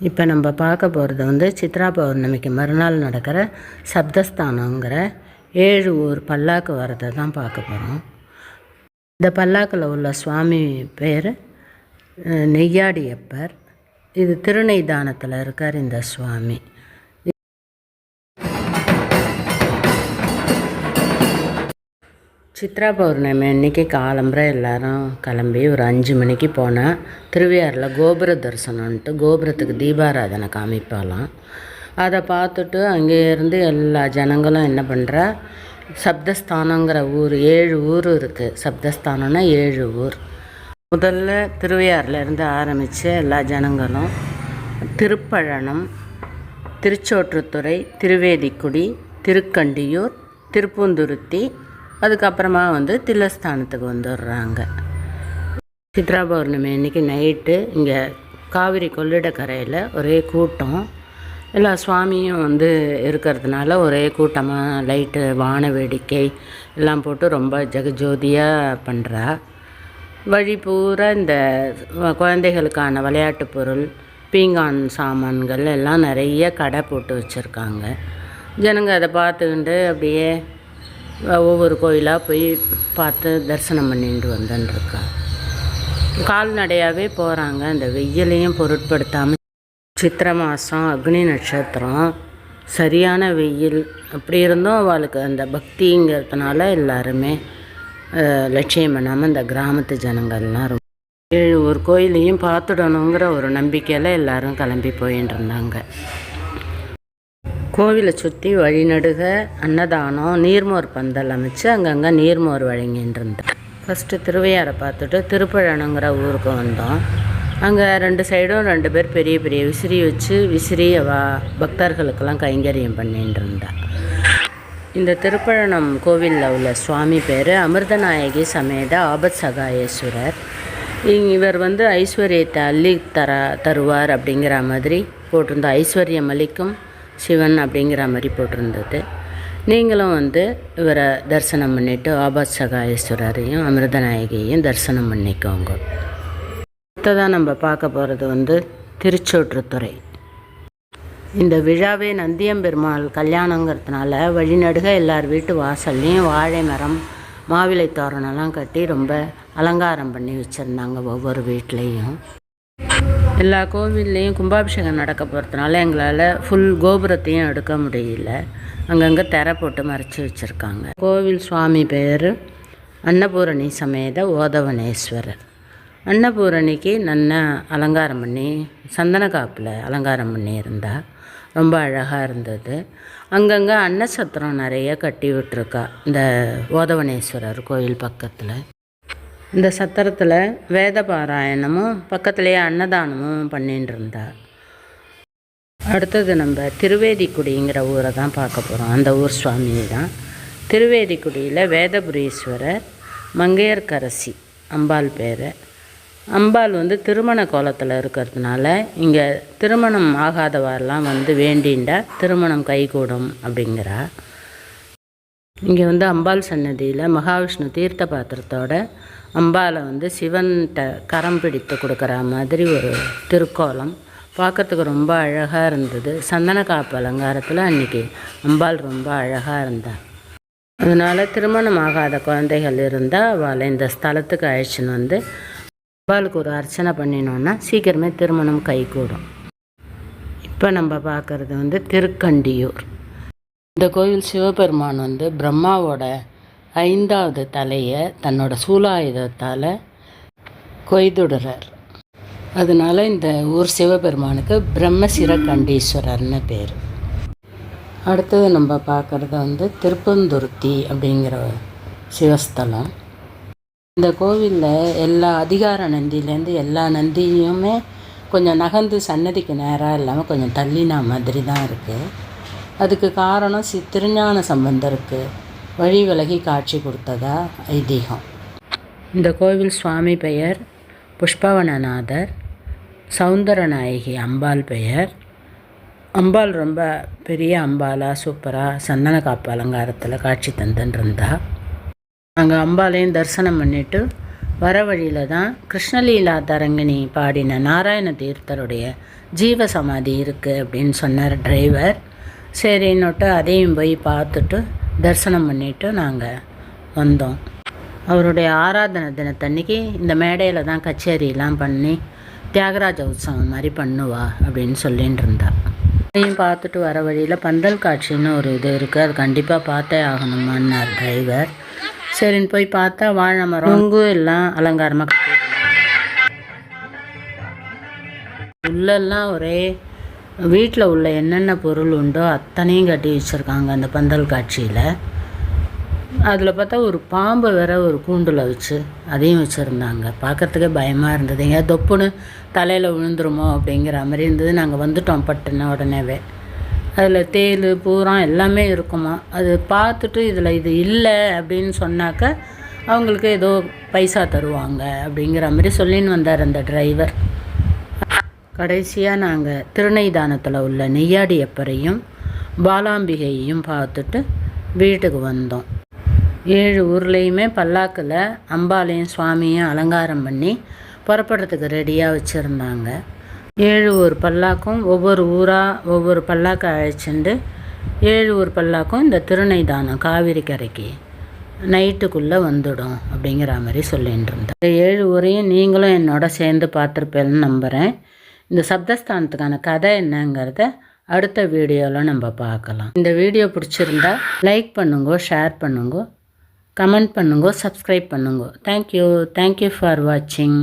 இப்போ நம்ம பார்க்க போகிறது வந்து சித்ரா பௌர்ணமிக்கு மறுநாள் நடக்கிற சப்தஸ்தானங்கிற ஏழு ஊர் பல்லாக்கு வரதை தான் பார்க்க போகிறோம் இந்த பல்லாக்கில் உள்ள சுவாமி பேர் நெய்யாடியப்பர். இது திருநெய்தானத்தில் இருக்கார் இந்த சுவாமி. சித்ரா பௌர்ணமி அன்னைக்கு காலம்புற எல்லாரும் கிளம்பி ஒரு அஞ்சு மணிக்கு போனேன் திருவையாறில் கோபுர தரிசனம்ன்ட்டு கோபுரத்துக்கு தீபாராதனை காமிப்பாலாம் அதை பார்த்துட்டு அங்கேருந்து எல்லா ஜனங்களும் என்ன பண்ணுறா சப்தஸ்தானங்கிற ஊர் ஏழு ஊர் இருக்குது சப்தஸ்தானம்னா ஏழு ஊர். முதல்ல திருவையாறுலேருந்து ஆரம்பித்து எல்லா ஜனங்களும் திருப்பழனம் திருச்சோற்றுத்துறை திருவேதிக்குடி திருக்கண்டியூர் திருப்பூந்துருத்தி அதுக்கப்புறமா வந்து தில்லஸ்தானத்துக்கு வந்துடுறாங்க. சித்ரா பௌர்ணமி அன்னைக்கு நைட்டு இங்கே காவிரி கொள்ளிடக்கரையில் ஒரே கூட்டம். எல்லா சுவாமியும் வந்து இருக்கிறதுனால ஒரே கூட்டமாக லைட்டு வான வேடிக்கை எல்லாம் போட்டு ரொம்ப ஜெகஜோதியாக பண்ணுறா வழி பூரா இந்த குழந்தைகளுக்கான விளையாட்டு பொருள் பீங்கான் சாமான்கள் எல்லாம் நிறைய கடை போட்டு வச்சுருக்காங்க. ஜனங்க அதை பார்த்துக்கிட்டு அப்படியே ஒவ்வொரு கோயிலாக போய் பார்த்து தரிசனம் பண்ணிட்டு வந்துட்டுருக்கா கால்நடையாகவே போகிறாங்க அந்த வெயிலையும் பொருட்படுத்தாமல் சித்திரை மாதம் அக்னி நட்சத்திரம் சரியான வெயில். அப்படி இருந்தும் அவளுக்கு அந்த பக்திங்கிறதுனால எல்லாருமே லட்சியம் பண்ணாமல் இந்த கிராமத்து ஜனங்கள்லாம் ரொம்ப ஏழு ஒரு கோயிலையும் பார்த்துடணுங்கிற ஒரு நம்பிக்கையில் எல்லோரும் கிளம்பி போயின்னு இருந்தாங்க கோவிலை சுற்றி வழிநடுக அன்னதானம் நீர்மோர் பந்தல் அமைச்சு அங்கங்கே நீர்மோர் வழங்கின்னு இருந்தேன் ஃபஸ்ட்டு திருவையாரை பார்த்துட்டு திருப்பழனுங்கிற ஊருக்கு வந்தோம். அங்கே ரெண்டு சைடும் ரெண்டு பேர் பெரிய பெரிய விசிறி வச்சு விசிறி அவ பக்தர்களுக்கெல்லாம் கைங்கரியம் பண்ணிட்டு இருந்தா இந்த திருப்பழனம் கோவிலில் உள்ள சுவாமி பேர் அமிர்தநாயகி சமேத ஆபத் சகாயேஸ்வரர். இவர் வந்து ஐஸ்வர்யத்தை அள்ளி தர தருவார் அப்படிங்கிற மாதிரி போட்டிருந்த ஐஸ்வர்யம் அளிக்கும் சிவன் அப்படிங்கிற மாதிரி போட்டிருந்தது. நீங்களும் வந்து இவரை தரிசனம் பண்ணிவிட்டு ஆபத் சகாயேஸ்வரரையும் அமிர்தநாயகியையும் தரிசனம் பண்ணிக்கோங்க. அடுத்ததாக நம்ம பார்க்க போகிறது வந்து திருச்சோற்றுத்துறை. இந்த விழாவே நந்தியம்பெருமாள் கல்யாணங்கிறதுனால வழிநடுக எல்லார் வீட்டு வாசல்லையும் வாழை மரம் மாவிலை தோரணெல்லாம் கட்டி ரொம்ப அலங்காரம் பண்ணி வச்சுருந்தாங்க ஒவ்வொரு வீட்லேயும். எல்லா கோவில்லையும் கும்பாபிஷேகம் நடக்க போகிறதுனால எங்களால் ஃபுல் கோபுரத்தையும் எடுக்க முடியல. அங்கங்கே திரை போட்டு மறைச்சி வச்சுருக்காங்க. கோவில் சுவாமி பேர் அன்னபூரணி சமேத ஓதவனேஸ்வரர் அன்னபூரணிக்கு நல்லா அலங்காரம் பண்ணி சந்தன காப்பில் அலங்காரம் பண்ணியிருந்தா ரொம்ப அழகாக இருந்தது. அங்கங்கே அன்னசத்திரம் நிறைய கட்டி விட்டுருக்கா இந்த ஓதவனேஸ்வரர் கோயில் பக்கத்தில். இந்த சத்திரத்தில் வேத பாராயணமும் பக்கத்துலேயே அன்னதானமும் பண்ணிட்டு இருந்தா அடுத்தது நம்ம திருவேதிக்குடிங்கிற ஊரை தான் பார்க்க போகிறோம் அந்த ஊர் சுவாமி தான். திருவேதிக்குடியில் வேதபுரீஸ்வரர் மங்கையர்கரசி அம்பாள் பேர். அம்பாள் வந்து திருமண கோலத்தில் இருக்கிறதுனால இங்கே திருமணம் ஆகாதவாரெலாம் வந்து வேண்டிண்டா திருமணம் கைகூடும் அப்படிங்கிறா. இங்கே வந்து அம்பாள் சன்னதியில் மகாவிஷ்ணு தீர்த்த பாத்திரத்தோட அம்பாளை வந்து சிவன்கிட்ட கரம் பிடித்து கொடுக்குற மாதிரி ஒரு திருக்கோலம். பார்க்கறதுக்கு ரொம்ப அழகாக இருந்தது. சந்தன காப்பு அலங்காரத்தில் அன்றைக்கி அம்பாள் ரொம்ப அழகாக இருந்தாள் அதனால் திருமணம் ஆகாத குழந்தைகள் இருந்தால் அவளை இந்த ஸ்தலத்துக்கு அழைச்சின்னு வந்து அம்பாளுக்கு ஒரு அர்ச்சனை பண்ணினோன்னா சீக்கிரமே திருமணம் கைகூடும். இப்போ நம்ம பார்க்குறது வந்து திருக்கண்டியூர். இந்த கோவில் சிவபெருமான் வந்து பிரம்மாவோட ஐந்தாவது தலையை தன்னோட சூலாயுதத்தால் கொய்துடுறார். அதனால இந்த ஊர் சிவபெருமானுக்கு பிரம்மசிர கண்டீஸ்வரர்னு பேர். அடுத்தது நம்ம பார்க்குறது வந்து திருப்பந்துருத்தி அப்படிங்கிற சிவஸ்தலம். இந்த கோவிலில் எல்லா அதிகார நந்தியிலேருந்து எல்லா நந்தியுமே கொஞ்சம் நகர்ந்து சன்னதிக்கு நேராக இல்லாமல் கொஞ்சம் தள்ளினா மாதிரி தான் இருக்குது அதுக்கு காரணம் சி திருஞான சம்பந்தருக்கு வழி விலகி காட்சி கொடுத்ததா ஐதீகம். இந்த கோவில் சுவாமி பெயர் புஷ்பவனநாதர் சௌந்தரநாயகி அம்பாள் பெயர். அம்பாள் ரொம்ப பெரிய அம்பாலாக சூப்பராக சந்தன காப்பு அலங்காரத்தில் காட்சி தந்துன்றிருந்தா. அங்கே அம்பாலையும் தரிசனம் பண்ணிவிட்டு வர வழியில் தான் கிருஷ்ணலீலா தரங்கிணி பாடின நாராயண தீர்த்தருடைய ஜீவ சமாதி இருக்குது அப்படின்னு சொன்னார் டிரைவர். சரின்னுட்டு அதையும் போய் பார்த்துட்டு தரிசனம் பண்ணிவிட்டு நாங்கள் வந்தோம். அவருடைய ஆராதனை தினத்தன்னைக்கு இந்த மேடையில் தான் கச்சேரியெலாம் பண்ணி தியாகராஜ உற்சவம் மாதிரி பண்ணுவா அப்படின்னு சொல்லின்னு இருந்தா அதையும் பார்த்துட்டு வர வழியில் பந்தல் காட்சின்னு ஒரு இது இருக்குது அது கண்டிப்பாக பார்த்தே ஆகணுமான்னார் டிரைவர். சரின்னு போய் பார்த்தா வாழை மரம் நுங்கு எல்லாம் அலங்காரமாக உள்ளெல்லாம் ஒரே வீட்டில் உள்ள என்னென்ன பொருள் உண்டோ அத்தனையும் கட்டி வச்சுருக்காங்க அந்த பந்தல் காட்சியில். அதில் பார்த்தா ஒரு பாம்பு வேற ஒரு கூண்டில் வச்சு அதையும் வச்சுருந்தாங்க. பார்க்கறதுக்கே பயமாக இருந்தது. எங்கேயா தொப்புன்னு தலையில் விழுந்துருமோ? அப்படிங்கிற மாதிரி இருந்தது. நாங்கள் வந்துட்டோம் பட்டுன உடனேவே. அதில் தேள் பூரம் எல்லாமே இருக்குமா? அது பார்த்துட்டு இதில் இது இல்லை அப்படின்னு சொன்னாக்க அவங்களுக்கு ஏதோ பைசா தருவாங்க அப்படிங்கிற மாதிரி சொல்லின்னு வந்தார் அந்த டிரைவர். கடைசியாக நாங்கள் திருநைதானத்தில் உள்ள நெய்யாடியப்பரையும் பாலாம்பிகையையும் பார்த்துட்டு வீட்டுக்கு வந்தோம். ஏழு ஊர்லேயுமே பல்லாக்கில் அம்பாலையும் சுவாமியும் அலங்காரம் பண்ணி புறப்படுறதுக்கு ரெடியாக வச்சுருந்தாங்க. ஏழு ஊர் பல்லாக்கும் ஒவ்வொரு ஊராக ஒவ்வொரு பல்லாக்கை அழைச்சிண்டு ஏழு ஊர் பல்லாக்கும் இந்த திருநைதானம் காவிரி கரைக்கு நைட்டுக்குள்ளே வந்துடும் அப்படிங்கிற மாதிரி சொல்லிட்டு இருந்தேன் இந்த ஏழு ஊரையும் நீங்களும் என்னோட சேர்ந்து பார்த்துருப்பேன்னு நம்புகிறேன் இந்த சப்தஸ்தானத்துக்கான கதை என்னங்கிறத அடுத்த வீடியோவில் நம்ம பார்க்கலாம். இந்த வீடியோ பிடிச்சிருந்தா லைக் பண்ணுங்க ஷேர் பண்ணுங்க கமெண்ட் பண்ணுங்க சப்ஸ்கிரைப் பண்ணுங்க. தேங்க்யூ தேங்க்யூ ஃபார் வாட்சிங்